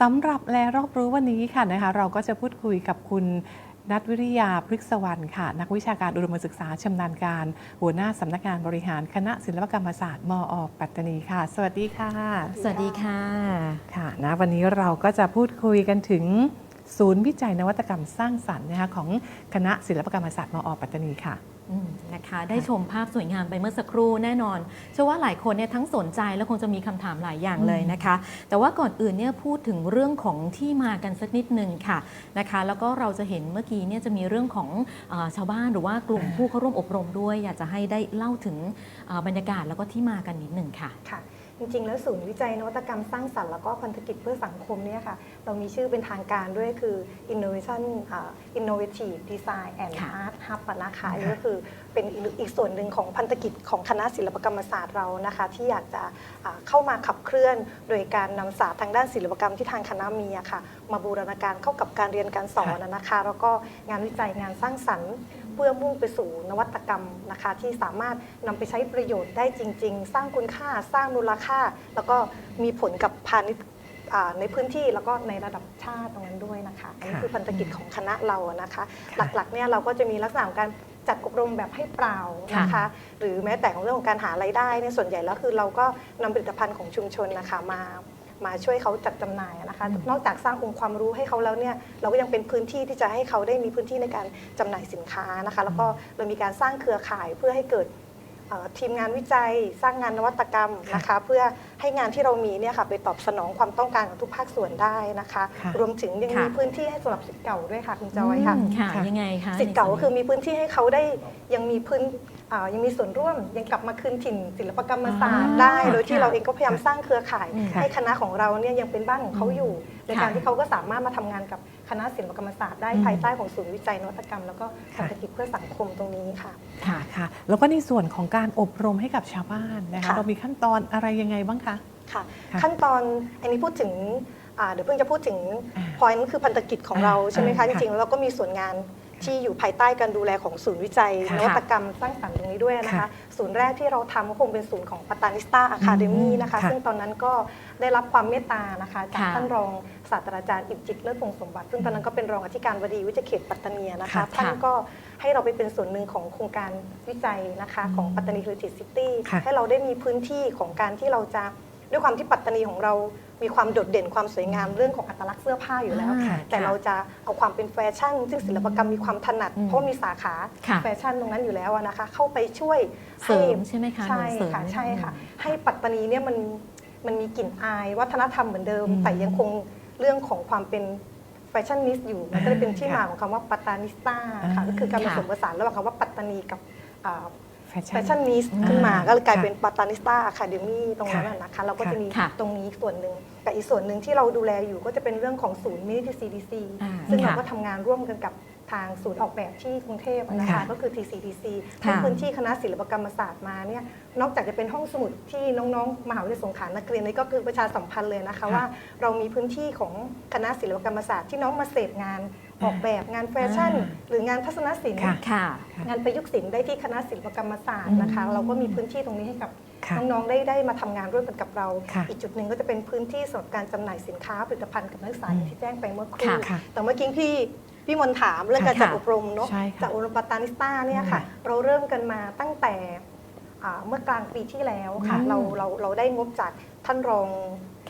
สำหรับแลรอบรู้วันนี้ค่ะนะคะเราก็จะพูดคุยกับคุณนัทวิริยาพฤกษวรรณค่ะ นักวิชาการอุดมศึกษาชำนาญการ หัวหน้าสำนักงานบริหารคณะศิลปกรรมศาสตร์มอปัตตานีค่ะ สวัสดีค่ะ สวัสดีค่ะค่ะนะวันนี้เราก็จะพูดคุยกันถึงศูนย์วิจัยนวัตกรรมสร้างสรรค์นะคะของคณะศิลปกรรมศาสตร์มอปัตตานีค่ะอืม นะคะได้ชมภาพสวยงามไปเมื่อสักครู่แน่นอน เชื่อว่าหลายคนเนี่ยทั้งสนใจและคงจะมีคำถามหลายอย่างเลยนะคะ แต่ว่าก่อนอื่นเนี่ยพูดถึงเรื่องของที่มากันสักนิดหนึ่งค่ะนะคะ แล้วก็เราจะเห็นเมื่อกี้เนี่ยจะมีเรื่องของอาชาวบ้านหรือว่ากลุ่มผู้เข้าร่วมอบรมด้วย อยากจะให้ได้เล่าถึงอ่าบรรยากาศแล้วก็ที่มากันนิดหนึ่งค่ะ ค่ะ จริงๆ แล้วศูนย์วิจัยนวัตกรรมสร้างสรรค์แล้วก็พันธกิจเพื่อสังคมเนี่ยค่ะ เรามีชื่อเป็นทางการด้วยคือ Innovation อ่า Innovative Design and ค่ะ Art Hub อะนะคะอันนี้ก็คือ เป็นอีกอีกส่วนหนึ่งของพันธกิจของคณะศิลปกรรมศาสตร์เรานะคะ ที่อยากจะเข้ามาขับเคลื่อน โดยการนำศาสตร์ทางด้านศิลปกรรมที่ทางคณะมีอะค่ะ มาบูรณาการเข้ากับการเรียนการสอนนะคะ แล้วก็งานวิจัยงานสร้างสรรค์ เพื่อมุ่งไปสู่นวัตกรรมนะคะ ที่สามารถนำไปใช้ประโยชน์ได้จริง ๆ สร้างคุณค่าสร้างมูลค่า แล้วก็มีผลกับพาณิชย์ในพื้นที่แล้วก็ในระดับชาติตรงนั้นด้วยนะคะ อันนี้ค่ะคือพันธกิจของคณะเรานะคะคะ หลักๆเนี่ยเราก็จะมีลักษณะของการจัดอบรมแบบให้เปล่านะคะหรือแม้แต่ของเรื่องของการหารายได้เนี่ยส่วนใหญ่แล้วคือเราก็นำผลิตภัณฑ์ของชุมชนนะคะมามาช่วยเขาจัดจำหน่ายนะคะอืมนอกจากสร้างองค์ความรู้ให้เขาแล้วเนี่ยเราก็ยังเป็นพื้นที่ที่จะให้เขาได้มีพื้นที่ในการจำหน่ายสินค้านะคะ แล้วก็เรามีการสร้างเครือข่ายเพื่อให้เกิดเอ่อ ทีมงานวิจัยสร้างงานนวัตกรรมนะคะ เพื่อให้งานที่เรามีเนี่ยค่ะไปตอบสนองความต้องการของทุกภาคส่วนได้นะคะ ค่ะรวมถึงยังค่ะมีพื้นที่ให้สำหรับสิทธิ์เก่าด้วยค่ะคุณจอยค่ะอืมค่ะค่ะ ยังไงคะสิทธิ์เก่าในส่ก็วนคือนี้มีพื้นที่ให้เขาได้ยังมีพื้นอ่า ยังมีส่วนร่วมยังกลับมาคืนถิ่นศิลปกรรมศาสตร์อ่าได้ โดยที่ค่ะเราเองก็พยายามสร้างเครือข่ายอืมให้คณะของเราเนี่ยยังเป็นบ้านของเขาอยู่ ในการค่ะที่เขาก็สามารถมาทำงานกับคณะศิลปกรรมศาสตร์ได้อืมภายใต้ของศูนย์วิจัยนวัตกรรม แล้วก็ค่ะเศรษฐกิจเพื่อสังคมตรงนี้ค่ะค่ะค่ะ แล้วก็ในส่วนของการอบรมให้กับชาวบ้านนะคะค่ะเรามีขั้นตอนอะไรยังไงบ้างคะค่ะค่ะขั้นตอนอันนี้พูดถึงอ่าเดี๋ยวเพิ่งจะพูดถึงอ่าพอยต์คือพันธกิจของเราอ่าใช่ไหมคะอ่าจริงๆแล้วเราก็มีส่วนงาน ที่อยู่ภายใต้การดูแลของศูนย์วิจัยค่ะนวัตกรรมสร้างสรรค์ตรงนี้ด้วยนะคะ ค่ะศูนย์แรกที่เราทำก็คงเป็นศูนย์ของป a ตานิสตาอะคาเดมี่นะคะ ค่ะซึ่งตอนนั้นก็ได้รับความเมตตานะคะจากค่ะ ท่านรองศาสตราจารย์อิบจิตรเลิศพงศ์สมบัติ ซึ่งตอนนั้นก็เป็นรองอธิการบดีวิจัยเขตปัตตานีนะคะ ค่ะท่านค่ะก็ให้เราไปเป็นส่วนหนึ่งของโครงการวิจัยนะคะ ของปัตตานีเฮอร์ทิซิตี้ค่ะ ให้เราได้มีพื้นที่ของการที่เราจะ ด้วยความที่ปัตตานีของเรามีความโดดเด่นความสวยงามเรื่องของอัตลักษณ์เสื้อผ้าอยู่แล้ว อ่าแต่ค่ะเราจะเอาความเป็นแฟชั่น ซึ่งศิลปกรรมมีความถนัด อืมเพราะมีสาขาค่ะแฟชั่นตรงนั้นอยู่แล้วอะนะคะ เข้าไปช่วยเสริมใช่ไหมคะใช่หนุนเสริมค่ะใช่ค่ะ ให้ปัตตานีเนี่ยมันมันมีกลิ่นอายวัฒนธรรมเหมือนเดิม อืมแต่ยังคงเรื่องของความเป็นแฟชั่นนิสต์อยู่มันก็เลยเป็นที่ค่ะมาของคำว่าปัตตานิสต้าค่ะอ่าก็คือการผค่ะ สมผสานระหว่างคำว่าปัตตานีกับอ่า แฟแฟชั่นชั่นนิสต์ขึ้นมาอ่าก็เลยกลายค่ะเป็นปัตตานิสต้าอะคาเดมี่ตรงนั้นน่ะนะคะ เราก็จะมีค่ะตรงนี้ส่วนหนึ่งแต่อีกส่วนหนึ่งที่เราดูแลอยู่ก็จะเป็นเรื่องของศูนย์มินิทีซีดีซีอ่าซึ่งเราค่ะก็ทำงานร่วมกันกับทางศูนย์ออกแบบที่กรุงเทพนะคะ ค่ะก็คือ TCDC ค่ะซึ่งพื้นที่คณะศิลปกรรมศาสตร์มาเนี่ยนอกจากจะเป็นห้องสมุดที่น้องๆมหาวิทยาลัยสงขลานักเรียนนี่ก็คือประชาสัมพันธ์เลยนะคะค่ะว่า เรามีพื้นที่ของคณะศิลปกรรมศาสตร์ที่น้องมาเสพงาน ออกแบบงานแฟชั่นอ่าหรืองานทัศนศิลป์ ค่ะ ค่ะ งานประยุกต์ศิลป์ได้ที่คณะศิลปกรรมศาสตร์นะคะอืมเราก็มีพื้นที่ตรงนี้ให้กับค่ะน้องๆได้ได้มาทำงานร่วมกันกับเรา ค่ะอีกจุดหนึ่งก็จะเป็นพื้นที่สำหรับการจำหน่ายสินค้าผลิตภัณฑ์กับนักศึกษาอืมอย่างที่แจ้งไปเมื่อครู่ ค่ะค่ะแต่เมื่อกี้พี่พี่มนต์ถามเรื่องการจัดค่ะอบรมเนาะใช่ค่ะจากอบรมปัตตานิสต้าเนี่ยค่ะค่ะ เราเริ่มกันมาตั้งแต่อ่าเมื่อกลางปีที่แล้วค่ะ อืม เราเราเราได้งบจากท่านรอง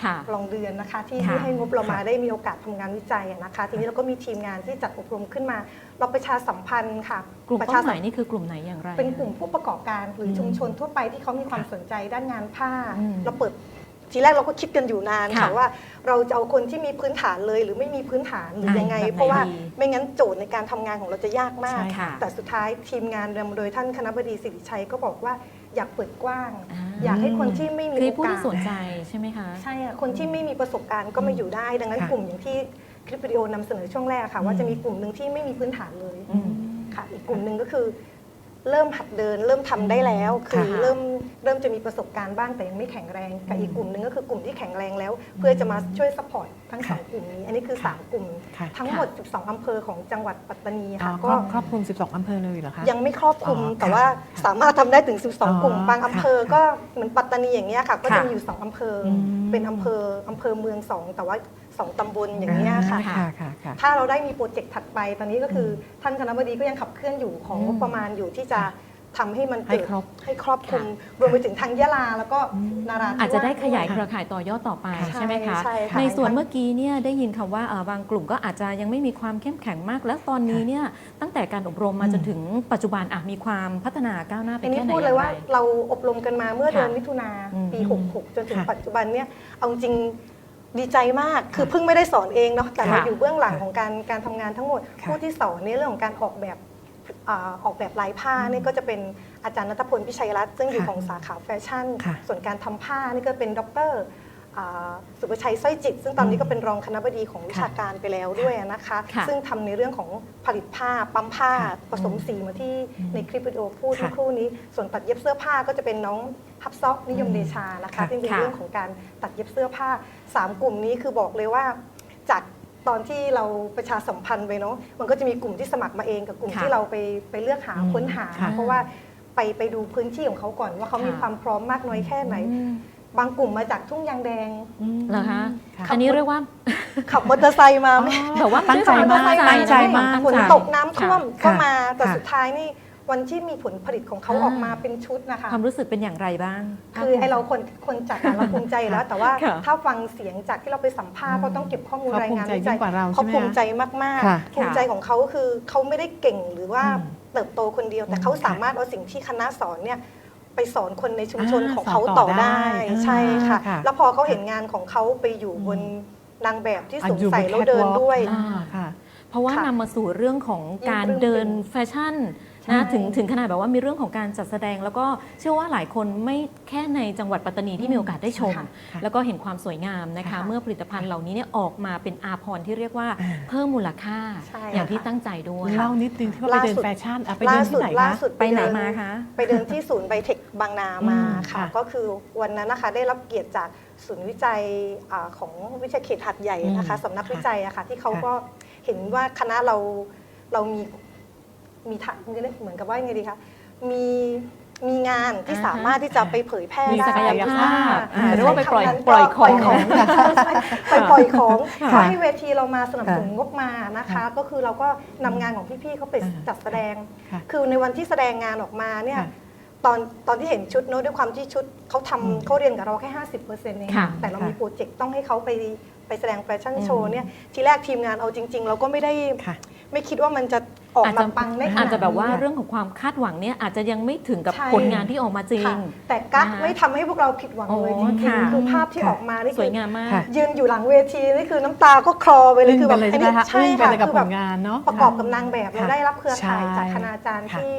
ค่ะ รองเดือนนะคะ ที่ค่ะที่ให้งบเรามาค่ะ ได้มีโอกาสทำงานวิจัยอะนะคะ ทีนี้เราก็มีทีมงานที่จัดอบรมขึ้นมา เราประชาสัมพันธ์ค่ะกลุ่มประเป้าชาหสัมายนี่คือกลุ่มไหนอย่างไร เป็นกลุ่มผู้ประกอบการหรือมชุมชนทั่วไปที่เขามีความสนใจด้านงานผ้า อืมเราเปิดทีแรกเราก็คิดกันอยู่นานค่ะค่ะว่า เราจะเอาคนที่มีพื้นฐานเลย หรือไม่มีพื้นฐานหรือยังไงแบบไหนเพราะว่าดีไม่งั้นโจทย์ในการทำงานของเราจะยากมาก ใช่ค่ะ แต่สุดท้ายทีมงานนำโดยท่านคณะบดีสิริชัยก็บอกว่า อยากเปิดกว้างอ่าอยากให้คนที่ไม่มีคือโอผู้กาที่สสนใจใช่ไหมคะใช่ค่ะคนที่ไม่มีประสบการณ์ก็มาอยู่ได้ ดังนั้นค่ะกลุ่มอย่างที่คลิปวิดีโอนำเสนอช่วงแรกค่ะ ว่าอืมจะมีกลุ่มหนึ่งที่ไม่มีพื้นฐานเลยอืมค่ะ อีกกลุ่มหนึ่งก็คือ เริ่มหัดเดิน เริ่มทำได้แล้ว คือค่ะเริ่มเริ่มจะมีประสบการณ์บ้างแต่ยังไม่แข็งแรงกับอืมอีกกลุ่มหนึ่งก็คือกลุ่มที่แข็งแรงแล้ว เพื่อจะมาช่วยซัพพอร์ตทั้งสองกลุ่มนี้ อันนี้คือ 3 กลุ่มค่ะทั้งหมด 12อำเภอของจังหวัดปัตตานีอ๋อค่ะครก็อบครอบคลุม 12อำเภอเลยเหรอคะยังไม่ครอบคลุมอ๋อแต่ค่ะว่าสามารถทำได้ถึงอ๋อ12 กลุ่มบางอำเภอค่ะก็เหมือนปัตตานีอย่างเงี้ยค่ะก็จะค่ะมีอยู่ 2อำเภออมเป็นอำเภออำเภอเมือง 2 แต่ว่า สองตำบลอย่างนี้ยค่ะค่ะค่ะค่ะ ถ้าเราได้มีโปรเจกต์ถัดไปตอนนี้ก็คืออท่านคณะบดีก็ยังขับเคลื่อนอยู่ของอืมงบประมาณอยู่ที่จะทำให้มันให้เกิดครบให้ครอบคลุมรวมไปถึงทางยะลาแล้วก็นาราธิวส อาจจะได้ขยายด้วเครือข่ายต่อยอดต่อไปใช่ใช่ไหมคะใช่ค่ะในส่วนเมื่อกี้เนี่ยได้ยินคำว่าเอ่อบางกลุ่มก็อาจจะยังไม่มีความเข้มแข็งมาก แล้วตอนนี้เนี่ยตั้งแต่การอบรมมาอืม จนถึงปัจจุบันอะมีความพัฒนาก้าวหน้าไปอันนี้แค่ไหนพูดเลยว่าองไร เราอบรมกันมาเมื่อค่ะเดือนมิถุนาอืมปี 66 จนถึงค่ะปัจจุบันเนี่ยเอาจริง ดีใจมาก คือเพิ่งไม่ได้สอนเองเนาะ แต่เราค่ะอยู่เบื้องหลังของการการทำงานทั้งหมด ค่ะผู้ที่สอนในเรื่องของการออกแบบอ่าออกแบบลายผ้านี่ก็จะเป็นอาจารย์นัทพลพิชัยรัตน์ซึ่งอยู่ค่ะของสาขาแฟชั่น ค่ะส่วนการทำผ้านี่ก็เป็นดรอ่าสุประชัยสร้อยจิต ซึ่งตอนนี้ก็เป็นรองคณบดีของวิชาการไปแล้วด้วยนะคะ ค่ะซึ่งทำในเรื่องของผลิตผ้าปั๊มผ้าค่ะผสมสีเหมาที่อืมในคลิปวิดีโอพูดค่ะ เมื่อครู่นี้ ส่วนตัดเย็บเสื้อผ้าก็จะเป็นน้อง พับซอกนิยมเดชานะคะค่ะซึ่งเป็นค่ะเรื่องของการตัดเย็บเสื้อผ้าสามกลุ่มนี้คือบอกเลยว่าจากตอนที่เราประชาสัมพันธ์ไปเนาะมันก็จะมีกลุ่มที่สมัครมาเองกับกลุ่มค่ะที่เราไปไปเลือกหาอืมค้นหาค่ะเพราะว่าไปไปดูพื้นที่ของเขาก่อนว่าเขามีค่ะความพร้อมมากน้อยแค่ไหนอืมบางกลุ่มมาจากทุ่งยางแดงเหรอคะค่ะอันนี้เรียกว่าขับมอเตอร์ไซค์มาไม่แบบว่าตั้งใจมากด้วยควตั้งใจมากตั้งฝนใจตกน้ำท่วมค่ะก็มาแต่ค่ะสุดท้ายนี่ วันที่มีผลผลิตของเขาอ่าออกมาเป็นชุดนะคะ ความรู้สึกเป็นอย่างไรบ้าง คือไอเราคนคนจัดอะเราภูมิใจอยู่แล้ว แต่ว่าค่ะถ้าฟังเสียงจากที่เราไปสัมภาษณ์อืมเพราะต้องเก็บข้อมูลเขารายงานภูมิใจยิ่งกว่าเราเขาใช่ไหมภูมิใจมากค่ะๆภูมิใจของเขาก็คือเขาไม่ได้เก่งหรือว่าอืมเติบโตคนเดียว แต่อืมเขาสามารถเอาสิ่งที่คณะสอนเนี่ยไปสอนคนในชุมชนอ่าของเขาสอนต่ต่ออได้ได้ ใช่ค่ะค่ะ แล้วพอเขาเห็นงานของเขาไปอยู่บนอืมนางแบบที่อะสวมอยู่บนใส่แล้วเดิน catwalk ด้วยอ่าค่ะเพราะว่าค่ะนำมาสู่เรื่องของการยิ่งปลื้มเดินปิ่มแฟชั่นใช่ นะถึงถึงขนาดแบบว่ามีเรื่องของการจัดแสดง แล้วก็เชื่อว่าหลายคนไม่แค่ในจังหวัดปัตตานีที่มีโอกาสได้ชมค่ะค่ะแล้วก็เห็นความสวยงามนะคะค่ะเมื่อผลิตภัณฑ์เหล่านี้เนี่ยออกมาเป็นอาพรณ์ที่เรียกว่าอ่าเพิ่มมูลค่าใช่อย่างที่ค่ะตั้งใจด้วยเล่านิดนึงที่ว่าไปเดินแฟชั่นอะไปเดิล่านที่สุดไหนล่าคะสุดไปไหนเดิมาคะไปเดินที่ศูนย์ไบเทคบางนามาอืมค่ะค่ะ ก็คือวันนั้นนะคะได้รับเกียรติจากศูนย์วิจัยอาของวิชาเขตหัดใหญ่นะคะอืมสำนักค่ะวิจัยอะค่ะที่เขาค่ะก็เห็นว่าคณะเราเรามี มีทางเหมือนกับว่ายังไงดีคะมีมีงานที่อ่าฮะสามารถที่จะไปเผยแพร่มีได้ศักยภาพอ่าหรือว่าไปปล่อยใช้คำนั้นปล่อยก็ปล่อยขขอองงใช่ใช่ไปปล่อยของค่ะก็ให้เวทีเรามาสนับสนุนค่ะงบมานะคะค่ะก็คือเราก็นำงานของพี่ๆเขาไปอ่าจัดแสดง ค่ะคือในวันที่แสดงงานออกมาเนี่ยค่ะตอนตอนที่เห็นชุดเนอะด้วยความที่ชุดเขาอืมทำเขาเรียนกับเราแค่ 50%เอง ค่ะ แต่เราค่ะมีโปรเจกต์ต้องให้เขาไปไปแสดงแฟชั่นโชอืว์มเนี่ยทีแรกทีมงานเอาจริง ๆ เราก็ไม่ได้ค่ะ ไม่คิดว่ามันจะ ออกอาจมาจะปังได้ขนาดอาจจะแบบว่านี้เรื่องของความคาดหวังเนี่ยอาจจะยังไม่ถึงกับใช่ ผลงานที่ออกมาจริง ค่ะแต่กั๊กนะคะไม่ทำให้พวกเราผิดหวังเลยโอ้จริงค่ะ ๆคือภาพที่ค่ะออกมานี่สคืวยอ งามมาก ค่ะ ยืนอยู่หลังเวทีนี่คือน้ำตาก็คลอไปเลยอึ้งคือไปแบบเลยอันใช่ไหมนี้คะใช่อึ้งไปค่ะเลยกับคือผแบบลงานเนาะประกอบกับนางแบบเราค่ะได้รับเครือข่ายใช่จากคณาจารย์ค่ะที่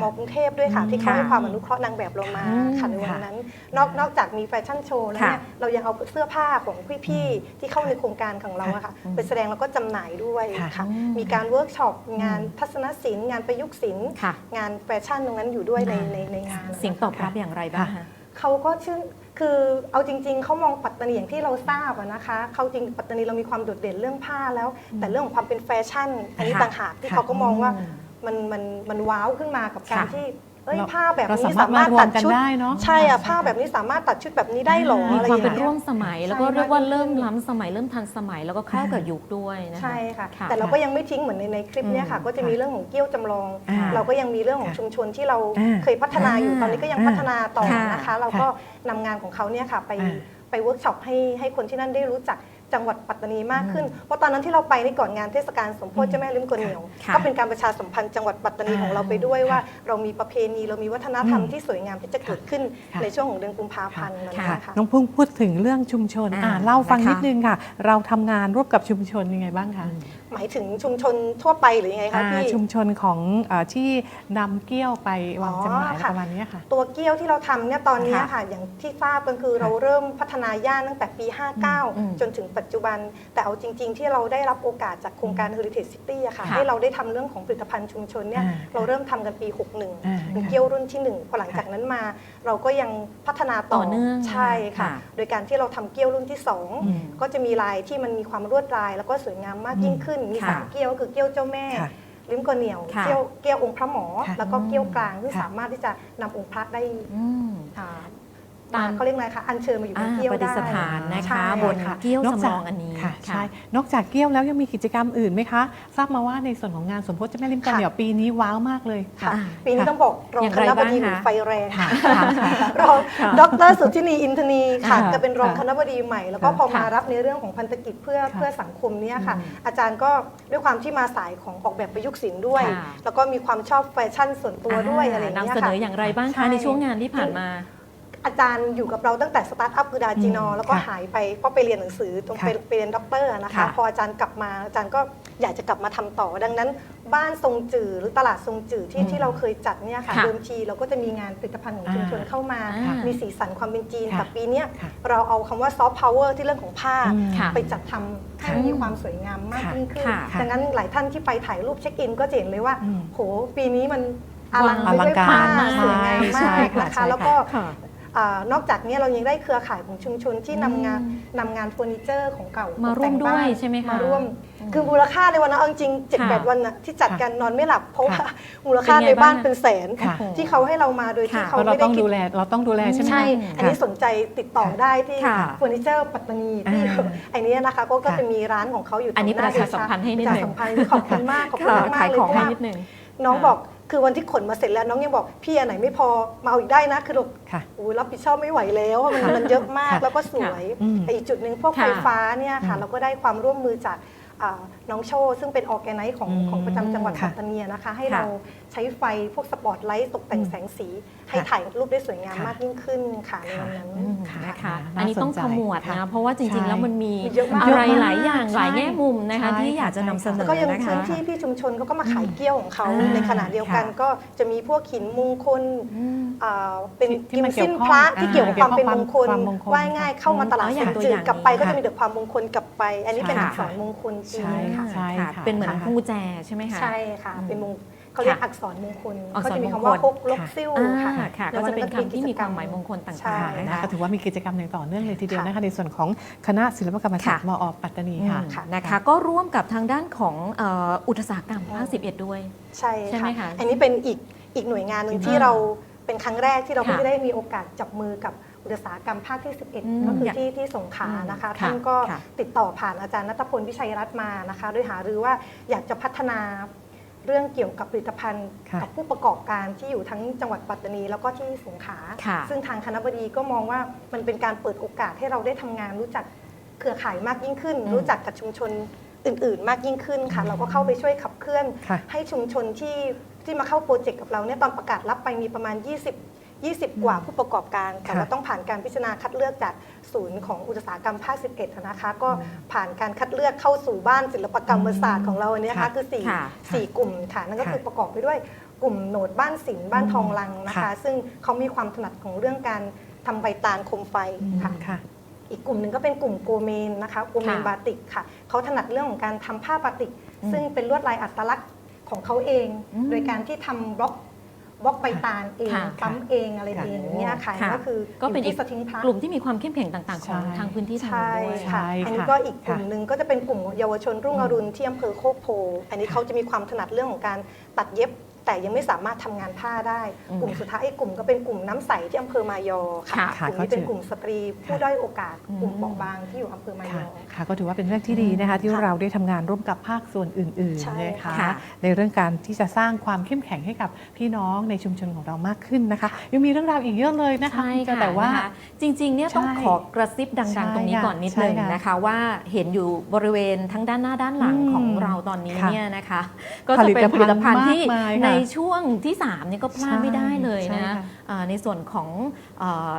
มอกรุงเทพด้วยค่ะอืมที่เขาให้ค่ะความอนุเคราะห์นางแบบเรามาอืมค่ะในวันนั้นนอกนอกจากมีแฟชั่นโชว์แล้วเนี่ยค่ะเรายังเอาเสื้อผ้าของพี่ๆที่เข้าในโครงการของเราอะค่ะอืมไปแสดงแล้วก็จำหน่ายด้วยค่ะค่ะอืมมีการเวิร์กช็อปงานทัศนศิลป์งานประยุกต์ศิลป์ค่ะงานแฟชั่นตรงนั้นอยู่ด้วยในในในงานเสียงตอบรับอย่างไรบ้างคะเขาก็ชื่นคือเอาจริง ๆ เขามองปัตตานีอย่างที่เราทราบอะนะคะเขาจริงปัตตานีเรามีความโดดเด่นเรื่องผ้าแล้ว แต่เรื่องของความเป็นแฟชั่น อันนี้ค่ะต่างหากที่ค่ะเขาก็มองว่าอื มมันมันมันว้าวขึ้นมากับการค่ะที่เอ้ยเราผ้าแบบเรานี้สาสามารถารมามถวตัมดกันชุดได้เนาะใช่อะค่ะผ้าแบบนี้สามารถตัดชุดแบบนี้ได้เหรอมีอะไรความอย่างเป็นเงี้ร่วย มสมัย แล้วก็ใช่ เรียกว่าากยิ่งเริ่มขึ้นล้ำสมัยเริ่มทันสมัยแล้วก็เข้ากับยุคด้วยนะคะ ใช่ค่ะ ค่ะแต่เราก็ยังไม่ทิ้งเหมือนในในคลิปเนี้ยค่ะ อืมก็จะมีเรื่องของเกี้ยวจำลอง อ่าเราก็ยังมีเรื่องของค่ะชุมชนที่เราอ่าเคยพัฒนาอยู่อ่าตอนนี้ก็ยังอ่าพัฒนาต่อค่ะนะคะ เราก็นำงานของเขาเนี่ยค่ะไปอ่า ไปเวิร์กช็อปให้ให้คนที่นั่นได้รู้จัก จังหวัดปัตตานีมากขึ้น เพราะตอนนั้นที่เราไปนี่ก่อนงานเทศกาลสมโพธิเจ้าแม่ลิ้มกวนเหนียว ค่ะก็เป็นการประชาสัมพันธ์จังหวัดปัตตานีของเราไปด้วยว่า เรามีประเพณีเรามีวัฒนธรรมอืมที่สวยงามที่จะเกิดขึ้นค่ะ ในช่วงของเดือนกุมภาพันธ์นั้นค่ะ นะคะ น้องพึ่งพูดถึงเรื่องชุมชนอ่าอ่าเล่าฟังนะคะ นิดนึงค่ะ เราทำงานร่วมกับชุมชนยังไงบ้างคะ หมายถึงชุมชนทั่วไปหรือยังไงคะอ่าพี่ ชุมชนของเออที่นำเกี้ยวไปวางจำหน่ายอ๋อค่ะ ประมาณเนี้ยค่ะ ตัวเกี้ยวที่เราทำเนี่ยตอนนี้ค่ะค่ะ อย่างที่ทราบกันคือค่ะเราเริ่มพัฒนาย่านตั้งแต่ปี อืม59 จนถึงปัจจุบัน แต่เอาจริง ๆ ที่เราได้รับโอกาสจากโครงการ Heritage City อะค่ะค่ะให้เราได้ทำเรื่องของผลิตภัณฑ์ชุมชนเนี่ยอ่าเราเริ่มทำกันปีอ่า61เป็นเกี้ยวรุ่นที่1พอหลังจากนั้นมา เราก็ยังพัฒนาต่ต่อเนื่องใช่ค่ะ ค่ะ โดยการที่เราทำเกี้ยวรุ่นที่อืม2ก็จะมีลายที่มันมีความลวดลาย แล้วก็สวยงามมากยิ่งขึ้นมีค่ะสามเกี้ยวก็คือเกี้ยวเจ้าแม่ ค่ะลิ้มกระเหนียว ค่ะเกี้ยวเกี้ยวองค์พระหมอ ค่ะแล้วก็เกี้ยวกลางซึ่งค่ะ สามารถที่จะนำองค์พระได้อืมอ่า ตาม เขาเรียกอะไรคะอัญเชิญมาอยู่บอ่านเกี้ยวประดิได้ษฐานนะใช่คะบนค่ะ เกี้ยวนอกจำจากลองอันนี้ค่ะใช่นอกจากเกี้ยวแล้วยังมีกิจกรรมอื่นไหมคะ ทราบมาว่าในส่วนของงานสมโพธิเจ้าแม่ลิมกอค่ะเหนียวปีนี้ว้าวมากเลย ค่ะ อ่า ปีนี้ต้องบอกรองอย่างคไรณะบดีบ้างหนูคะ ไฟแรงค่ะ รองค่ะดรสุทธินีอินทนีค่ะ ค่ะก็เป็นรองค่ะคณะบดีใหม่ แล้วก็ค่ะพอมาค่ะรับในเรื่องของพันธกิจเพื่อค่ะเพื่อสังคมเนี่ยค่ะ อืมอาจารย์ก็ด้วยความที่มาสายของออกแบบประยุกต์ศิลป์ด้วย ค่ะ แล้วก็มีความชอบแฟชั่นส่วนตัวด้วยอะไรอย่างเงี้ยนำเสนค่ะ ออย่างไรบ้างใช่ คะในช่วงงานที่ผ่านมา อาจารย์อยู่กับเราตั้งแต่สตาร์ทอัพคือดาจีนออืมแล้วก็ค่ะหายไปเพราะไปเรียนหนังสือตรงค่ะไปไปเรียนด็อกเตอร์นะคะค่ะพออาจารย์กลับมาอาจารย์ก็อยากจะกลับมาทำต่อ ดังนั้น บ้านทรงจื่อหรือตลาดทรงจื่อที่อืมที่เราเคยจัดเนี่ยค่ะค่ะเดิมทีเราก็จะมีงานผลิตภัณฑ์ของชุมชนอ่าเข้ามาอ่ามีมีสีสันความเป็นจีนค่ะแต่ปีเนี้ยค่ะเราเอาคำว่าซอฟต์พาวเวอร์ที่เรื่องของผ้าอืมค่ะไปจัดทำให้ค่ะมีความสวยงามมากค่ะยิ่งขึ้นค่ะดังนั้นหลายท่านที่ไปถ่ายรูปเช็คอิน ก็จะเห็นเลยว่าอืมโหปีนี้มันอลังอไปลังด้วยการผ้ามากสวยงามใช่มากค่ะนะใช่คะค่ะแล้วก็ค่ะ อานอกจากนี้เรายังได้เครือข่ายของชุมชนที่นำงานอืมนำงานเฟอร์นิเจอร์ของเก่ามาตกแต่งร่วมด้วยบ้านใช่ไหมคะมาร่วมอืมคือมูลค่าในวันนั้นเอาจริงเจ็ดค่ะแปดวันน่ะที่จัดกันนอนไม่หลับเพราะว่าค่ะมูลค่าเป็นไงในบ้านบ้างเป็นแสนค่ะที่เขาให้เรามาโดยที่ค่ะเขาเพราะเราไม่ได้ต้องคิดดูแลเราต้องดูแลใช่ไหมใช่คะอันนี้สนใจติดต่อได้ที่ค่ะเฟอร์นิเจอร์ปัตตานีที่อ่าไอ้เนี้นะคะก็ก็ค่ะจะมีร้านของเขาอยู่อันนี้แถวหประชาสัมพันธ์ให้นิดประหนึ่ชางสัมพันธ์ขอบคุณมากขอบคุณค่ะมากขายๆเลยของเพราะให้ว่านิดหนึ่งน้องค่ะบอก คือวันที่ขนมาเสร็จแล้วน้องยังบอกพี่อันไหนไม่พอมาเอาอีกได้นะคือแบบค่ะ โอ้ยรับผิดชอบไม่ไหวแล้วมันค่ะมันเยอะมากค่ะแล้วก็สวยอืมแต่อีกจุดหนึ่งพวกค่ะไฟฟ้าเนี่ยค่ะ อืมเราก็ได้ความร่วมมือจากอ่าน้องโชว์ซึ่งเป็นออแกไนซ์ของอืมของประจำจังหวัดค่ะปัตตานีนะคะ ให้ค่ะเราใช้ไฟพวกสปอตไลท์ตกแต่งอืมแสงสีให้ค่ะถ่ายรูปได้สวยงามค่ะมากยิ่งขึ้นค่ะในวันนั้นอืมค่ะนะคะน่าอันนี้ต้องสนใจขมวดค่ะนะ เพราะว่าจริงใช่ๆแล้วมันมีเยอะมาก อะไรเยอะมากหลายอย่างใช่หลายแง่มุมนะคะ ใช่ที่อยากจะใช่นำเสนแล้วอก็ยังนะคะพื้นที่พี่ชุมชนเขาก็มาขายเกี้ยวของเขาอ่า ในขณะเดียวกันค่ะก็จะมีพวกหินมงคลอืม อ่าเป็นที่ที่กิมมันเกี่ซิยนวข้องพระอ่าที่เกี่ยวกับความเป็นมงคลความมงคลว่าง่ายเข้ามาตลาดอ๋ออสย่างดตัวจือดย่างกลับไปนี้ก็จะค่ะมีแต่ความมงคลกลับไป อันนี้เป็นค่ะอักษรมงคลจีนใช่ค่ะ ใช่ค่ะค่ะ เป็นเหมือนค่ะกุญแจใช่ไหมคะ ใช่ค่ะอืมเป็นมง เขาเรียกค่ะอักษรมงคลอักษรก็จะมีมงคำคลว่าฮกลกค่ะซิ่วอ่าค่ะ ค่ะในก็วัจะเป็นก็คำที่มีความหมายมงคลต่ใช่างๆนะนะคะคะถือว่ามีกิจกรรมอย่างต่อเนื่องเลยทีเดียวค่ะนะคะในส่วนของคณะศิลปกรรมศาสตร์ค่ะมอปัตตานีค่ะอืมนะคะก็ร่วมกับทางด้านของเอ่ออุตสาหกรรมภาค11 ด้วย ใช่ใช่ไหมคะอันนี้เป็นอีกอีกหน่วยงานหนึ่งที่อ่าเราเป็นครั้งแรกที่เราค่ะเพิ่งได้มีโอกาสจับมือกับอุตสาหกรรมภาคที่ อืม11 ก็คืออยากที่ที่สงขลานะคะอืมท่านค่ะก็ค่ะติดต่อผ่านอาจารย์นัทพลวิชัยรัตน์มานะคะ โดยหารือว่าอยากจะพัฒนา เรื่องเกี่ยวกับผลิตภัณฑ์ค่ะกับผู้ประกอบการที่อยู่ทั้งจังหวัดปัตตานี แล้วก็ที่สงขลาค่ะซึ่งทางคณะบดีก็มองว่ามันเป็นการเปิดโอกาสให้เราได้ทำงานรู้จักเครือข่ายมากยิ่งขึ้นอืมรู้จักกับชุมชนอื่น ๆ มากยิ่งขึ้นค่ะอืมเราก็เข้าไปช่วยขับเคลื่อนค่ะให้ชุมชนที่ที่มาเข้าโปรเจกต์กับเราเนี่ยตอนประกาศรับไปมีประมาณ 20 20 กว่าผู้ประกอบการ แต่ค่ะว่าต้องผ่านการพิจารณาคัดเลือกจากศูนย์ของอุตสาหกรรมภาค 11 นะคะ ก็อืมผ่านการคัดเลือกเข้าสู่บ้านศิลปกรรมศาสตร์ของเราเนี่ยนะค่ะคะคือสี่ค่ะสี่กลุ่มค่ะนั่นก็ค่ะคือประกอบไปด้วยกลุ่มโหนดบ้านศิลป์บ้านอืมทองลังนะคะค่ะซึ่งเขามีความถนัดของเรื่องการทำใบตาลโคมไฟค่ะค่ะอีกกลุ่มหนึ่งก็เป็นกลุ่มโกเมนนะคะโกเมนค่ะบาติกค่ะเขาถนัดเรื่องของการทำผ้าบาติกอืมซึ่งเป็นลวดลายอัตลักษณ์ของเขาเองอืมโดยการที่ทำบล็อก บล็อกใบตาลเองค่ะ ปั๊มเองอะไรค่ะเองเนี่ยค่ะค่ะก็คือก็เป็นยู่อีก ที่สทิงพระ กลุ่มที่มีความเข้มแข็งต่างๆ ของใช่ ทางพื้นที่ทางใช่นู้นด้วย ค่ะ ใช่อันนี้ค่ะก็อีกกลุ่มค่ะหนึ่งก็จะเป็นกลุ่มเยาวชนรุ่งอืมอรุณที่อำเภอโคกโพ อันนี้เขาจะมีความถนัดเรื่องของการตัดเย็บ แต่ยังไม่สามารถทำงานผ้าได้อืมกลุ่มสุดท้ายอีกกลุ่มก็เป็นกลุ่มน้ำใสที่อำเภอมายอค่ะค่ะกลุ่มนี้เป็นกลุ่มสตรีผู้ด้อยโอกาสอืมกลุ่มเปราะบางที่อยู่อำเภอมายค่ะอค่ะ ก็ถือว่าเป็นเรื่องที่ดีนะคะที่ค่ะเราได้ทำงานร่วมกับภาคส่วนอื่นใช่ๆนะคะค่ะในเรื่องการที่จะสร้างความเข้มแข็งให้กับพี่น้องในชุมชนของเรามากขึ้นนะคะ ยังมีเรื่องราวอีกเยอะเลยนะคะใช่ค่ะแต่ว่านะคะจริงๆเนี่ยต้องใช่ขอกระซิบดังใช่ๆตรงนี้ค่ะก่อนนิดใช่นึงค่ะนะคะ ว่าเห็นอยู่บริเวณทั้งด้านหน้าด้านหลังอืมของเราตอนนี้ค่ะเนี่ยนะคะ ก็จะเป็นผลิตภัณฑ์ที่ผลิตภัณฑ์มากมายค่ะในช่วงที่3เนี่ยก็พลาดไม่ได้เลยใช่นะค่ะอ่าในส่วนของเอ่อ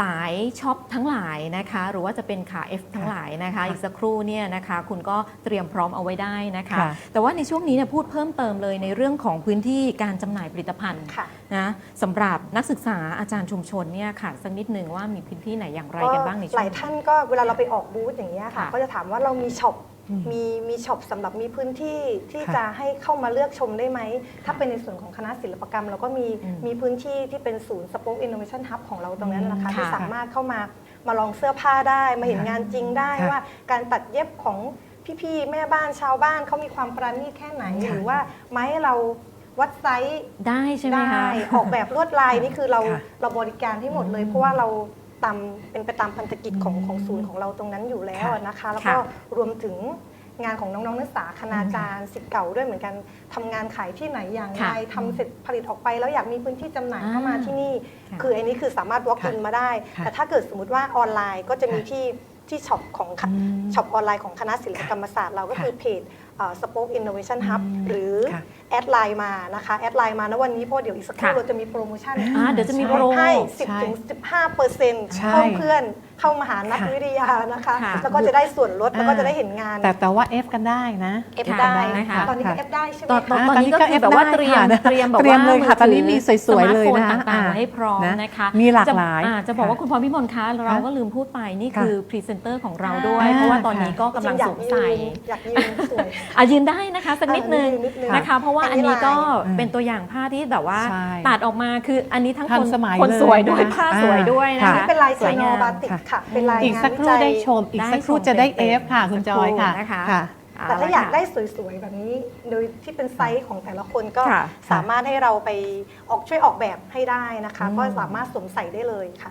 สายช็อปทั้งหลายนะคะ หรือว่าจะเป็นขา F ทั้งหลายนะคะค่ะอีกสักครู่เนี่ยนะคะ คุณก็เตรียมพร้อมเอาไว้ได้นะคะค่ะแต่ว่าในช่วงนี้เนี่ยพูดเพิ่มเติมเลยในเรื่องของพื้นที่การจำหน่ายผลิตภัณฑ์ค่ะนะสำหรับนักศึกษาอาจารย์ชุมชนเนี่ยค่ะสักนิดหนึ่งว่ามีพื้นที่ไหนอย่างไรกันบ้างในช่วงหลายท่านก็เวลาเราไปออกบูธอย่างเงี้ยค่ะค่ะก็จะถามว่าเรามีช็อปอื มมีมีช็อปสำหรับมีพื้นที่ที่ค่ะจะให้เข้ามาเลือกชมได้ไหม ถ้าเป็นในส่วนของคณะศิลปกรรม เราก็มีอืมมีพื้นที่ที่เป็นศูนย์สป็อคอินโนเวชันฮับของเราตรงนั้นนะคะอืมที่ค่ะสามารถเข้ามามาลองเสื้อผ้าได้มาเห็นค่ะงานจริงได้ค่ะว่า การตัดเย็บของพี่ๆแม่บ้านชาวบ้านเขามีความประณีตแค่ไหนค่ะหรือว่าไม้เราวัดไซส์ได้ใช่ไหมได้คะออกแบบลวดลายนี่คือเราค่ะเราบริการให้หมดเลยอืมเพราะว่าเรา ตามเป็นไปตามพันธกิจของอืมของศูนย์ของเราตรงนั้นอยู่แล้วค่ะนะคะ แล้วก็ค่ะรวมถึงงานของน้องๆนักศึกษาคณาจารย์สิทธิ์เก่าด้วยเหมือนกันทำงานขายที่ไหนอย่างไรค่ะทำเสร็จผลิตออกไป แล้วอยากมีพื้นที่จำหน่ายเข้ามาอ่าที่นี่ค่ะคืออันนี้คือสามารถ walk in ค่ะมาได้ค่ะแต่ถ้าเกิดสมมติว่าออนไลน์ก็จะมีค่ะที่ที่ช็อปของอืมช็อปออนไลน์ของคณะศิลปกรรมศาสตร์เราก็ค่ะคือเพจ สป็อคอินโนเวชันฮับอืมหรือค่ะแอดไลน์มานะคะแอดไลน์มานะวันนี้เพราะเดี๋ยวอีกสักครู่ค่ะเราจะมีโปรโมชั่นอ่าเดี๋ยวจะมีใช่โปรให้ใช่10ถึง15เปอร์เซ็นต์ใช่เพิ่มเพื่อน เข้ามาหานักค่ะวิทยานะคะ ค่ะแล้วก็จะได้ส่วนลดแล้วก็อ่าจะได้เห็นงานแต่แต่ว่า F กันได้นะเอฟค่ะได้นะคะ ตอนนี้ก็ค่ะเอฟได้ใช่ไหมตอนตอนคะ ตอนนี้ก็คือแบบว่าเตรียมค่ะเตรียมแบบเตรียว่ามเลยค่ะตอนนี้มีสวยๆเลยนะสมาร์ทโฟต่างๆอ่าไว้ให้พร้อมนะนะคะมีหลากหลายจะอ่จะบอกว่าคุณพรพิมลคะเราก็ลืมพูดไปนี่ค่ะคือพรีเซนเตอร์ของเราด้วย อ่า เพราะว่าตอนนี้ก็กำลังจริๆอยาสวมใส่ยืนอยากยืนสวย อะยืนได้นะคะสักนิดนึงอ่านิดนึงนะคะ เพราะว่าอัอันนนี้นี้ก็ลายเป็นตัวอย่างผ้าที่แบบว่าใช่ตัดออกมาคืออันนี้ทั้งทัคนนสมัยคนเลยสวยด้วยนะคะผ้าสวยด้วยนะค่ะคะนี่เป็นลายสเซวยโนงามบาติกค่ะเป็นลายอีกงานสักควิรู่จัยได้ชม อีกสักครู่จะได้ F ค่ะคุณจอยค่ะนะคะค่ะ แต่ถ้าอยากเละได้สวยๆ แบบนี้ โดยที่เป็นไซส์ของแต่ละคนก็ค่ะสามารถให้เราไปออกช่วยออกแบบให้ได้นะคะ อืม ก็สามารถสวมใส่ได้เลยค่ะ